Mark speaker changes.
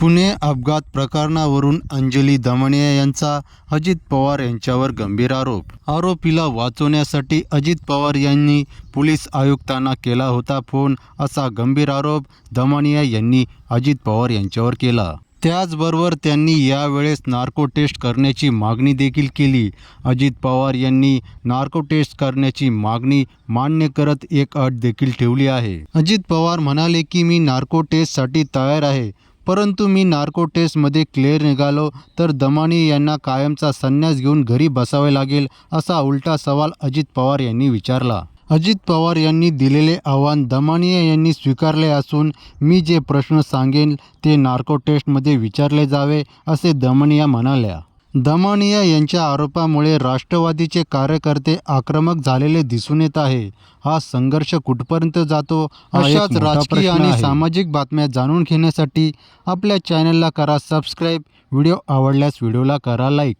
Speaker 1: पुणे अपघात प्रकरणावरून अंजली दमनिया यांचा अजित पवार यांच्यावर गंभीर आरोप. आरोपीला वाचवण्यासाठी अजित पवार यांनी पोलीस आयुक्तांना केला होता फोन असा गंभीर आरोप दमणिया यांनी अजित पवार यांच्यावर केला. त्याचबरोबर त्यांनी यावेळेस नार्को टेस्ट करण्याची मागणी देखील केली. अजित पवार यांनी नार्को टेस्ट करण्याची मागणी मान्य करत एक अट देखील ठेवली आहे. अजित पवार म्हणाले की मी नार्को टेस्टसाठी तयार आहे. परंतु मी नार्को टेस्टमध्ये क्लिअर निघालो तर दमानी यांना कायमचा संन्यास घेऊन घरी बसावे लागेल असा उलटा सवाल अजित पवार यांनी विचारला. अजित पवार यांनी दिलेले आव्हान दमानिया यांनी स्वीकारले असून मी जे प्रश्न सांगेन ते नार्को टेस्टमध्ये विचारले जावे असे दमनिया म्हणाल्या. दमानिया यांच्या आरोपामुळे राष्ट्रवादीचे कार्यकर्ते आक्रमक झालेले दिसून येत आहे. हा संघर्ष कुठपर्यंत जातो? अशाच राजकीय आणि. सामाजिक बातम्या जाणून घेण्यासाठी आपल्या चॅनलला करा सबस्क्राईब. व्हिडिओ आवडल्यास व्हिडिओला करा लाईक.